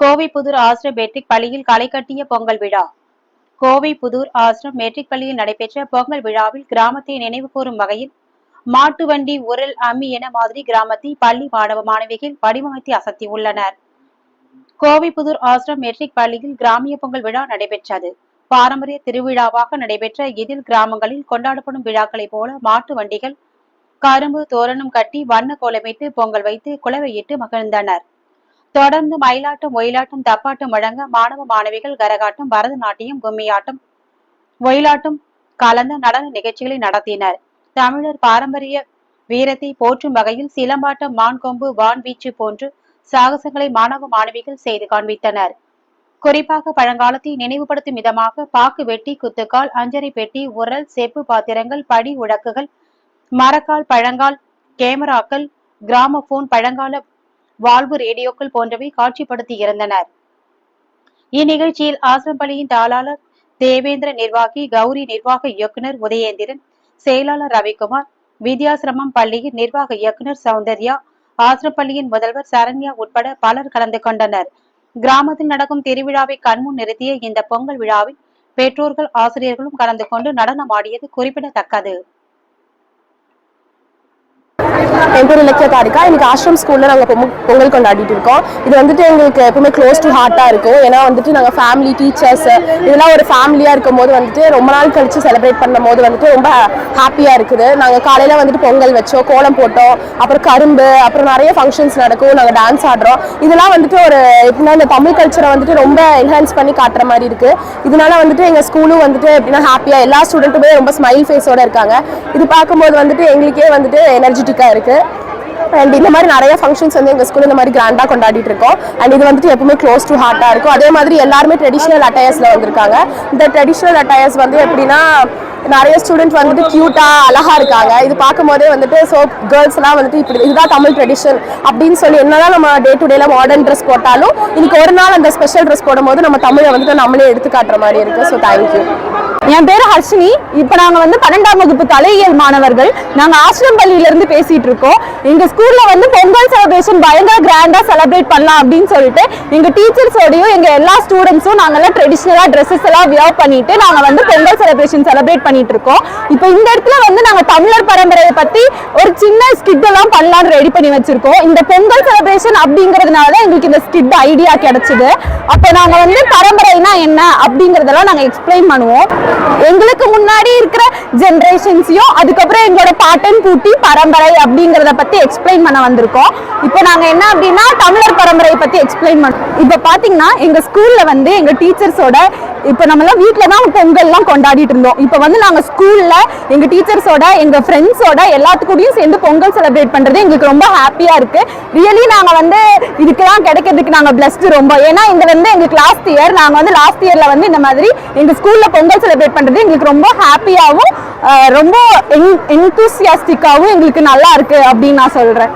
Kovai Pudur Ashram matric பள்ளியில் களை கட்டிய பொங்கல் விழா. கோவை புதூர் ஆசிரம் மெட்ரிக் பள்ளியில் நடைபெற்ற பொங்கல் விழாவில் கிராமத்தை நினைவு கூறும் வகையில் மாட்டு வண்டி உரல் அம்மி என மாதிரி கிராமத்தை பள்ளி மாணவ மாணவிகள் வடிவமைத்து அசத்தியுள்ளனர் கோவை புதூர் ஆசிரம் மெட்ரிக் பள்ளியில் கிராமிய பொங்கல் விழா நடைபெற்றது. பாரம்பரிய திருவிழாவாக நடைபெற்ற இதில் கிராமங்களில் கொண்டாடப்படும் விழாக்களைப் போல மாட்டு வண்டிகள் கரும்பு தோரணம் கட்டி வண்ண கோலமிட்டு பொங்கல் வைத்து குலவையிட்டு மகிழ்ந்தனர். தொடர்ந்து மயிலாட்டம் ஒயிலாட்டம் தப்பாட்டம் வழங்க மாணவ மாணவிகள் கரகாட்டம் பரதநாட்டியம் கும்மியாட்டம் ஒயிலாட்டம் கலந்த நடன நிகழ்ச்சிகளை நடத்தினர். தமிழர் பாரம்பரிய வீரத்தை போற்றும் வகையில் சிலம்பாட்டம் மான்கொம்பு வான்வீச்சு போன்று சாகசங்களை மாணவ மாணவிகள் செய்து காண்பித்தனர். குறிப்பாக பழங்காலத்தை நினைவுபடுத்தும் விதமாக பாக்கு வெட்டி குத்துக்கால் அஞ்சரை பெட்டி உரல் செப்பு பாத்திரங்கள் படி உழக்குகள் மரக்கால் பழங்கால் கேமராக்கள் கிராமபோன் பழங்கால வாழ்வு ரேடியோக்கள் போன்றவை காட்சிப்படுத்தி இருந்தனர். இந்நிகழ்ச்சியில் ஆசிரம்பள்ளியின் தாளாளர் தேவேந்திர நிர்வாகி கௌரி நிர்வாக இயக்குனர் உதயேந்திரன் செயலாளர் ரவிக்குமார் வித்யாசிரமம் பள்ளியின் நிர்வாக இயக்குனர் சௌந்தர்யா ஆசிரப்பள்ளியின் முதல்வர் சரண்யா உட்பட பலர் கலந்து கொண்டனர். கிராமத்தில் நடக்கும் திருவிழாவை கண்முன் நிறுத்திய இந்த பொங்கல் விழாவில் பெற்றோர்கள் ஆசிரியர்களும் கலந்து கொண்டு நடனமாடியது குறிப்பிடத்தக்கது. என் பேர் இலக்கிய இருக்கா இன்னைக்கு ஆஷ்ரம் ஸ்கூலில் நாங்கள் பொங்கல் பொங்கல் கொண்டாடிட்டு இருக்கோம். இது வந்துட்டு எங்களுக்கு எப்பவுமே க்ளோஸ் டு ஹார்ட்டாக இருக்கும். ஏன்னா வந்துட்டு நாங்கள் ஃபேமிலி டீச்சர்ஸ் இதெல்லாம் ஒரு ஃபேமிலியாக இருக்கும் போது வந்துட்டு ரொம்ப நாள் கழிச்சு செலிப்ரேட் பண்ணும் போது வந்துட்டு ரொம்ப ஹாப்பியாக இருக்குது. நாங்கள் காலையில் வந்துட்டு பொங்கல் வச்சோம் கோலம் போட்டோம் அப்புறம் கரும்பு அப்புறம் நிறைய ஃபங்க்ஷன்ஸ் நடக்கும். நாங்கள் டான்ஸ் ஆடுறோம். இதெல்லாம் வந்துட்டு ஒரு எப்படின்னா இந்த தமிழ் கல்ச்சரை வந்துட்டு ரொம்ப என்ஹான்ஸ் பண்ணி காட்டுற மாதிரி இருக்குது இதனால வந்துட்டு எங்கள் ஸ்கூலும் வந்துட்டு எப்படின்னா ஹாப்பியாக எல்லா ஸ்டூடெண்ட்டுமே ரொம்ப ஸ்மைல் ஃபேஸோட இருக்காங்க. இது பார்க்கும்போது வந்துட்டு எங்களுக்கே வந்துட்டு எனர்ஜெட்டிக்காக இருக்குது அண்ட் இந்த மாதிரி நிறைய ஃபங்க்ஷன்ஸ் வந்து எங்கள் ஸ்கூல் இந்த மாதிரி கிராண்டாக கொண்டாடிட்டு இருக்கோம். அண்ட் இது வந்துட்டு எப்பவுமே க்ளோஸ் டு ஹார்ட்டாக இருக்கும். அதே மாதிரி எல்லாருமே ட்ரெடிஷ்னல் அட்டையர்ஸில் வந்திருக்காங்க. இந்த ட்ரெடிஷ்னல் அட்டையர்ஸ் வந்து எப்படின்னா நிறைய ஸ்டூடெண்ட் வந்துட்டு க்யூட்டாக அழகா இருக்காங்க. இது பார்க்கும்போதே வந்துட்டு ஸோ கேர்ள்ஸ் எல்லாம் வந்துட்டு இப்படி இதுதான் தமிழ் ட்ரெடிஷன் அப்படின்னு சொல்லி என்னதான் நம்ம டே டு டேல மாடர்ன் ட்ரெஸ் போட்டாலும் இன்னைக்கு ஒரு நாள் அந்த ஸ்பெஷல் ட்ரெஸ் போடும்போது நம்ம தமிழை வந்துட்டு நம்மளே எடுத்து காட்டுற மாதிரி இருக்கு. ஸோ தேங்க்யூ என் பேர் ஹர்ஷினி. இப்போ நாங்கள் வந்து பன்னெண்டாம் வகுப்பு கலையியல் மாணவர்கள். நாங்கள் ஆசிரம் பள்ளியில இருந்து இருக்கோம். எங்கள் ஸ்கூலில் வந்து பொங்கல் செலிப்ரேஷன் பயங்கர கிராண்டாக செலிப்ரேட் பண்ணலாம் அப்படின்னு சொல்லிட்டு எங்கள் டீச்சர்ஸோடையும் எங்கள் எல்லா ஸ்டூடெண்ட்ஸும் நாங்கள்லாம் ட்ரெடிஷ்னலாக ட்ரெஸ்ஸஸ் எல்லாம் வியர் பண்ணிட்டு நாங்கள் வந்து பொங்கல் செலிப்ரேஷன் செலிப்ரேட் பண்ணிட்டு இருக்கோம். இப்போ இந்த இடத்துல வந்து நாங்கள் தமிழர் பரம்பரையை பற்றி ஒரு சின்ன ஸ்கிட் எல்லாம் பண்ணலாம்னு ரெடி பண்ணி வச்சிருக்கோம். இந்த பொங்கல் செலிப்ரேஷன் அப்படிங்கிறதுனால தான் எங்களுக்கு இந்த ஸ்கிட் ஐடியா கிடைச்சிது. அப்போ நாங்கள் வந்து பரம்பரைனா என்ன அப்படிங்கிறதெல்லாம் நாங்கள் எக்ஸ்பிளைன் பண்ணுவோம். எங்களுக்கு முன்னாடி இருக்கிற ஜென்ரேஷன்ஸையும் அதுக்கப்புறம் எங்களோட பாட்டன் பூட்டி பரம்பரை அப்படிங்கிறத பத்தி எக்ஸ்பிளைன் பண்ண வந்திருக்கோம். இப்போ நாங்க என்ன அப்படின்னா தமிழர் பரம்பரை பத்தி எக்ஸ்பிளைன் பண்ணோம் இப்போ பாத்தீங்கன்னா எங்க ஸ்கூல்ல வந்து எங்க டீச்சர்ஸோட இப்போ நம்மலாம் வீட்டில் தான் பொங்கல்லாம் கொண்டாடிட்டு இருந்தோம். இப்போ வந்து நாங்கள் ஸ்கூலில் எங்கள் டீச்சர்ஸோட எங்கள் ஃப்ரெண்ட்ஸோட எல்லாத்துக்கூடையும் சேர்ந்து பொங்கல் செலிப்ரேட் பண்ணுறது எங்களுக்கு ரொம்ப ஹாப்பியாக இருக்குது ரியலி நாங்கள் வந்து இதுக்கெல்லாம் கிடைக்கிறதுக்கு நாங்கள் பிளஸ்ட் ரொம்ப. ஏன்னா இந்த வந்து எங்களுக்கு லாஸ்ட் இயர் நாங்கள் வந்து லாஸ்ட் இயரில் வந்து இந்த மாதிரி எங்கள் ஸ்கூலில் பொங்கல் செலிப்ரேட் பண்ணுறது எங்களுக்கு ரொம்ப ஹாப்பியாகவும் ரொம்ப என் என்தூசியாஸ்டிக்காகவும் எங்களுக்கு நல்லா இருக்குது அப்படின்னு நான் சொல்கிறேன்